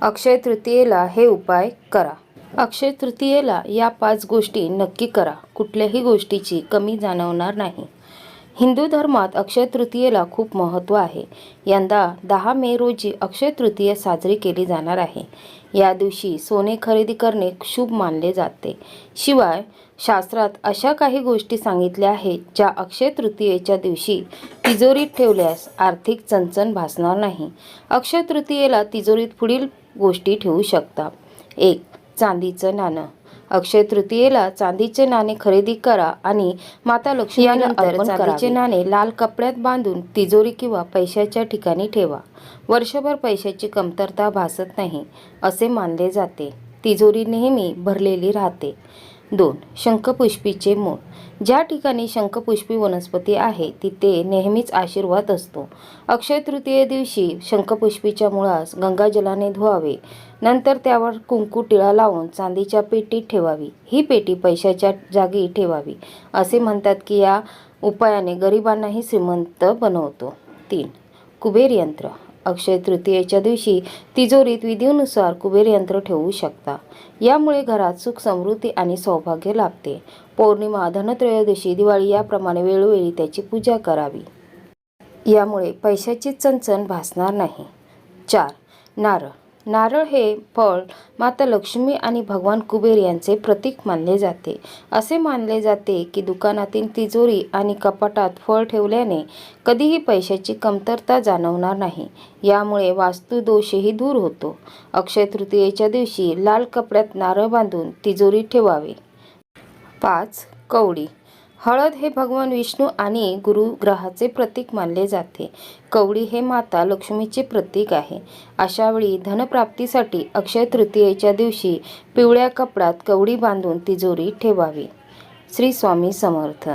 अक्षय तृतीयेला हे उपाय करा. अक्षय तृतीयेला या पाच गोष्टी नक्की करा. कुठल्याही गोष्टीची कमी जाणवणार नाही. हिंदू धर्मात अक्षय तृतीयेला खूप महत्त्व आहे. यंदा दहा मे रोजी अक्षय तृतीय साजरी केली जाणार आहे. या दिवशी सोने खरेदी करणे शुभ मानले जाते. शिवाय शास्त्रात अशा काही गोष्टी सांगितल्या आहेत ज्या अक्षय तृतीयेच्या दिवशी तिजोरीत ठेवल्यास आर्थिक चणचण भासणार नाही. अक्षय तृतीयेला तिजोरीत पुढील गोष्टी ठेवू शकता. एक चांदीचं नाणं. अक्षय तृतीयेला चांदीचे नाणे खरेदी करा आणि माता लक्ष्मी यानंतर चांदीचे नाणे लाल कपड्यात बांधून तिजोरी किंवा पैशाच्या ठिकाणी ठेवा. वर्षभर पैशाची कमतरता भासत नाही असे मानले जाते. तिजोरी नेहमी भरलेली राहते. दोन शंखपुष्पीचे मूळ ज्या ठिकाणी शंखपुष्पी वनस्पती आहे तिथे नेहमीच आशीर्वाद असतो. अक्षय तृतीये दिवशी शंखपुष्पीच्या मुळास गंगाजलाने धुवावे. नंतर त्यावर कुंकू टिळा लावून चांदीच्या पेटीत ठेवावी. ही पेटी पैशाच्या जागी ठेवावी असे म्हणतात की या उपायाने गरिबांनाही श्रीमंत बनवतो. तीन कुबेर यंत्र. अक्षय तृतीयेच्या दिवशी तिजोरीत विधीनुसार कुबेर यंत्र ठेवू शकता. यामुळे घरात सुख समृद्धी आणि सौभाग्य लाभते. पौर्णिमा धनत्रयोदशी दिवाळी याप्रमाणे वेळोवेळी त्याची पूजा करावी. यामुळे पैशाची चणचण भासणार नाही. चार. नारळ. नारळ हे फळ माता लक्ष्मी आणि भगवान कुबेर यांचे प्रतीक मानले जाते. असे मानले जाते की दुकानातील तिजोरी आणि कपाटात फळ ठेवल्याने कधीही पैशाची कमतरता जाणवणार नाही. यामुळे वास्तुदोषही दूर होतो. अक्षय तृतीयेच्या दिवशी लाल कपड्यात नारळ बांधून तिजोरी ठेवावे. पाच कवडी हळद हे भगवान विष्णू आणि गुरुग्रहाचे प्रतीक मानले जाते. कवडी हे माता लक्ष्मीचे प्रतीक आहे. अशावेळी धनप्राप्तीसाठी अक्षय तृतीयेच्या दिवशी पिवळ्या कपड्यात कवडी बांधून तिजोरी ठेवावी. श्री स्वामी समर्थ.